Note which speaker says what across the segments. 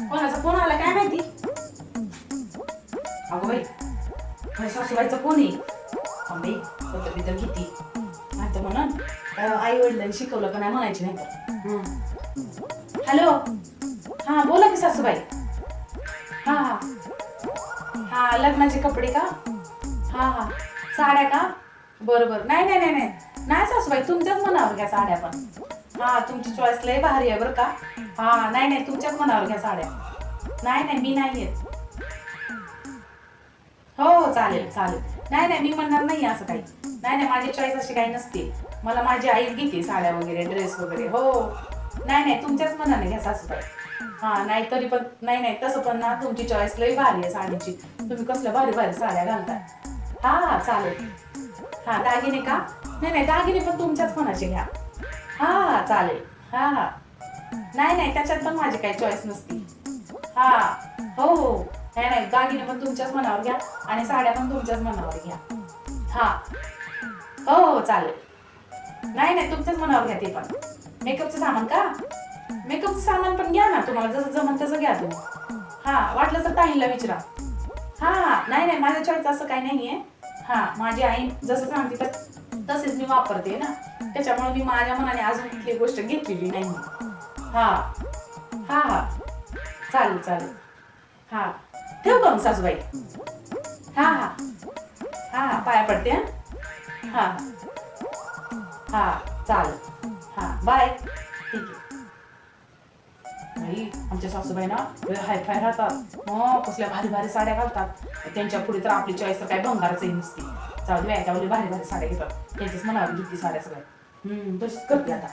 Speaker 1: कोणाचा फोन आला काय माहिती? अगो बाई माझ्या सासूबाईचा फोन आहे. अम्मी बद्दल किती? आता म्हणून आई वडिलांनी शिकवलं पण नाही म्हणायची नाही तर हॅलो? हा बोला की सासूबाई. हा हा. हा लग्नाचे कपडे का? हा हा. साड्या का? बरं बरं नाही नाही नाही नाही. नाही सासूबाई तुमच्याच मनावर घ्या साड्या पण. हा तुमची चॉईस लय भारी आहे बरं का. हा नाही नाही तुमच्याच मनावर घ्या साड्या. नाही नाही मी नाही येत. हो हो चालेल चालेल. नाही नाही मी म्हणणार नाही असं काही. नाही नाही माझी चॉईस अशी काही नसते. मला माझी आई घेते साड्या वगैरे ड्रेस वगैरे. हो, हो नाही नाही तुमच्याच मनाने घ्या सासूबाई. हा नाही तरी पण नाही नाही तसं पण ना तुमची चॉईस लई भारी आहे साडीची. तुम्ही कसल्या भारी भारी साड्या घालताय. हा हा चालेल. हा दागिने का? नाही नाही दागिने पण तुमच्याच मनाचे घ्या. हा चालेल. हा हा. नाही नाही त्याच्यात पण माझी काही चॉईस नसती. हा हो हो. नाही नाही दागिने पण तुमच्याच मनावर घ्या आणि साड्या पण तुमच्याच मनावर घ्या. हा. हो, हो हो चालेल. नाही नाही तुमच्याच मनावर घ्या ते पण. मेकअपचं सामान का? मेकअपचं सामान पण घ्या ना तुम्हाला जसं जमन तसं घ्या तुम्ही. हा वाटलं तर ताईला विचारा. हा हा. नाही नाही माझ्या चॉईस असं काही नाही आहे हा माझी आई जसं सांगते तर तसेच मी वापरते ना. त्याच्यामुळे मी माझ्या मनाने अजून कुठली गोष्ट घेतलेली नाही. हा. हा हा. चालेल चालेल. हा. ठेव का मग सासूबाई. हा हा. हा हा. पाया पडते हा. हा. चालेल. हा. बाय. ठीक आहे. नाही आमच्या सासूबाई ना हाय फाय राहतात. कसल्या भारी भारी साड्या घालतात. त्यांच्या पुढे तर आपली चॉईस तर काय भंगारच नसते. चालू आहे त्यामुळे भारी भारी साड्या घेतात. त्यांच्याच मला घेतली साड्या सगळ्या. हम्म तशीच करते आता.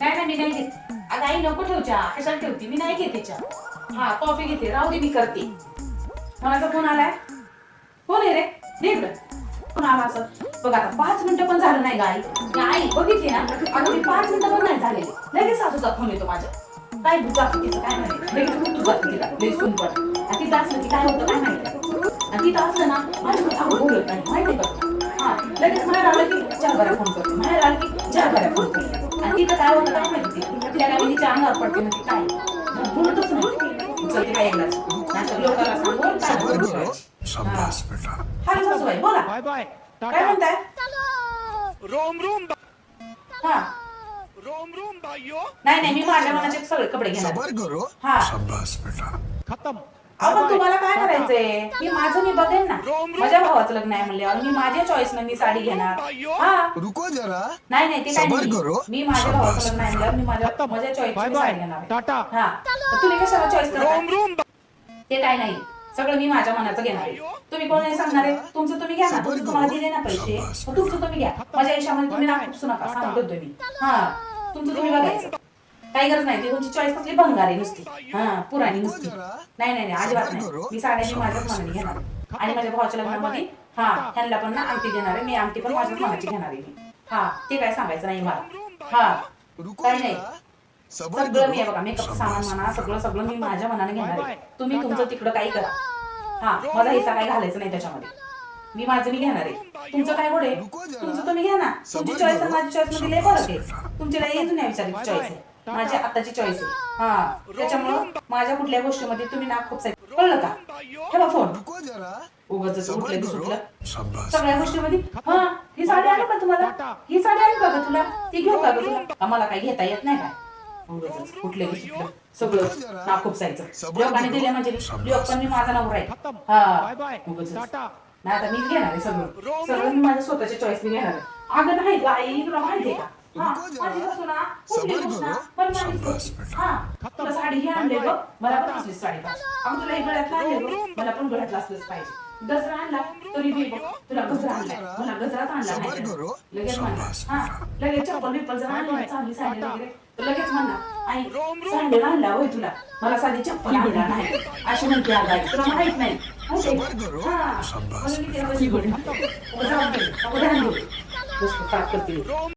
Speaker 1: काय नाही मी नाही घेत. अगं आई नको ठेवच्या कशाला ठेवते? मी नाही घेते चहा हा कॉफी घेते. राहू दे मी करते. कोणाचा फोन आलाय? कोण आहे रे? नेकडं कोण आला असं? बघ आता पाच मिनिटं पण झालं नाही गाई मी आई बघितली ना? अगं मी पाच मिनिटं पण नाही झालेली. लगेच सासूचा फोन येतो माझ्या. काय जाते तिचं? काय माहिती? लगेच खूप जाते तिला. लई पण तिथं असलं की काय होतं काय माहिती? तिथं असलं ना बोलत नाही माहिती का? हा लगेच बाहेर आलं की चार बऱ्या फोन करते बाहेर आलं की चार बऱ्या फोन करते. आणि तिथं काय होतं काय माहिती तिला काय तिच्या अंगावर पडते म्हणजे काय? बोलतच नाही. चल काय एकदाच नाहीतर लोकांना सांगून काय हा. सासूबाई बोला. म्हणताय?
Speaker 2: रोम रोम
Speaker 1: हा.
Speaker 2: रोम रोम भाइयों
Speaker 1: नाही नाही मी माझ्या मनाचे सगळे कपडे घेणार
Speaker 3: सबर करो.
Speaker 1: हा.
Speaker 3: शाबाश बेटा.
Speaker 4: खत्म.
Speaker 1: आपण तुम्हाला काय करायचंय? मी माझं मी बघेन ना. माझ्या भावाचं लग्न आहे म्हणल्यावर. मी माझ्या चॉईस न मी साडी घेणार. हा.
Speaker 3: रुको जरा.
Speaker 1: नाही नाही ते काय
Speaker 3: सबर
Speaker 1: नाही.
Speaker 3: करो.
Speaker 1: मी माझ्या भावाचं लग्न आहे म्हणल्यावर मी माझ्या. माझ्या चॉईस
Speaker 4: बाय.
Speaker 1: साडी घेणार आहे.
Speaker 4: टाटा.
Speaker 1: हा. तुम्ही कशाला चॉईस
Speaker 2: रोम
Speaker 1: ते काय नाही. सगळं मी माझ्या मनाचं घेणार आहे. तुम्ही कोण नाही सांगणार आहे? तुमचं तुम्ही घ्या ना. तुमचं तुम्हाला
Speaker 3: करो.
Speaker 1: दिले ना पैसे. मग तुमचं तुम्ही घ्या. माझ्या आयुष्यामध्ये तुम्ही ना खूप नका. सांगत मी हा. तुमचं तुम्ही बघायचं. काही गरज नाही. ती तुमची चॉईस कसली? भंगार आहे नुसती. हा पुराणी नुसती. नाही नाही नाही. अजिबात नाही. मी साड्याची माझ्याच मनाने घेणार. आहे. आणि माझ्या भावाच्या लग्नामध्ये हा ह्यांना पण ना अंगठी देणार आहे. मी अंगठी पण माझ्याच मनाची घेणार आहे मी. हा ते काय सांगायचं नाही मला. हा काही नाही. सगळं मी बघा मेकअप सामान म्हणा सगळं सगळं मी माझ्या मनाने घेणार आहे. तुम्ही तुमचं तिकडं काही करा. हा माझा हिस्सा काही घालायचं नाही त्याच्यामध्ये. मी माझं मी घेणार आहे. तुमचं काय गोड तुमचं तुम्ही घ्या ना. तुमची चॉईस माझी चॉईसमध्ये लय फरक आहे. तुमची लय येत नाही विचारली चॉईस आहे. माझी आताची चॉईस आहे. हा त्याच्यामुळं माझ्या कुठल्या गोष्टीमध्ये तुम्ही ना खूप कळलं का? ठेवा फोन उगाच उठलं की सुटलं सगळ्या गोष्टीमध्ये हा ही साडी आली का तुम्हाला? ही साडी आली का तुला? ती घेऊ का तुला? आम्हाला काही घेता येत नाही कुठलं की सुटलं सगळं ना खूप जायचं लोकांनी दिले म्हणजे लोक पण मी माझा नवरा आहे. हा नाही आता मीच घेणार आहे सगळं. सगळं मी माझ्या स्वतःच्या चॉईस मी घेणार आहे. अगं नाही आई तुला माहिती आहे का? हा. हा, तुला साडी ही आणली बघ. मला पण असलीच साडी पाहिजे. तुला हे गळ्यातलं आणले बघ मला पण गळ्यातलं असलंच पाहिजे. गजरा आणला तरी बी बघ. तुला गजरा आणलाय मला गजराच आणला नाही. लगेच हा लगेच चप्पल बिप्पल जर आणली ना, चांगली साडी वगैरे. तर लगेच म्हणा आई सँडल आणला होय तुला. मला साधी चप्पल आणला नाही. अशी म्हणते आई. तुला माहीत नाही. हा. म्हणून मी. बस, करते.